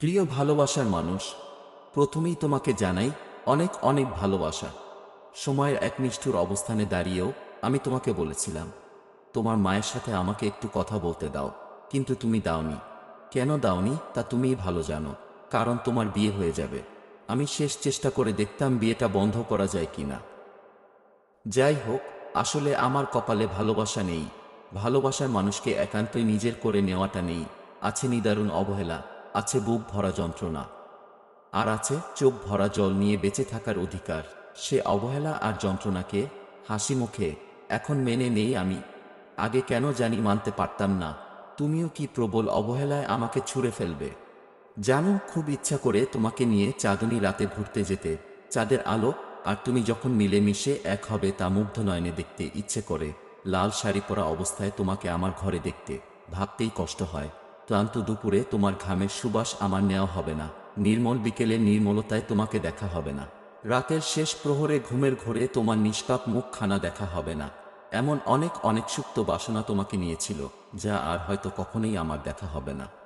প্রিয় ভালোবাসার মানুষ, প্রথমেই তোমাকে জানাই অনেক অনেক ভালোবাসা। সময়ের এক নিষ্ঠুর অবস্থানে দাঁড়িয়েও আমি তোমাকে বলেছিলাম, তোমার মায়ের সাথে আমাকে একটু কথা বলতে দাও, কিন্তু তুমি দাওনি। কেন দাওনি? তা তুমিই ভালো জানো, কারণ তোমার বিয়ে হয়ে যাবে। আমি শেষ চেষ্টা করে দেখতাম বিয়েটা বন্ধ করা যায় কিনা। যাই হোক, আসলে আমার কপালে ভালোবাসা নেই। ভালোবাসার মানুষকে একান্তই নিজের করে নেওয়াটা নেই। আছে নিদারুণ অবহেলা আছে বুক ভরা যন্ত্রণা, আর আছে চোখ ভরা জল নিয়ে বেঁচে থাকার অধিকার। সে অবহেলা আর যন্ত্রণাকে হাসি মুখে, এখন মেনে নেই আমি। আগে কেন জানি মানতে পারতাম না। তুমিও কি প্রবল অবহেলায় আমাকে ছুঁড়ে ফেলবে? জানো, খুব ইচ্ছা করে তোমাকে নিয়ে চাঁদনি রাতে ঘুরতে যেতে। চাঁদের আলো, আর তুমি যখন মিলেমিশে এক হবে তা মুগ্ধ নয়নে দেখতে ইচ্ছে করে। লাল শাড়ি পরা অবস্থায় তোমাকে আমার ঘরে দেখতে। ভাবতেই কষ্ট হয়। ক্লান্ত দুপুরে তোমার ঘামের সুবাস আমার নেওয়া হবে না। নির্মল বিকেলে নির্মলতায় তোমাকে দেখা হবে না। রাতের শেষ প্রহরে ঘুমের ঘোরে তোমার নিষ্পাপ মুখখানা দেখা হবে না। এমন অনেক অনেক সুপ্ত বাসনা তোমাকে নিয়েছিল, যা আর হয়তো কখনোই আমার দেখা হবে না।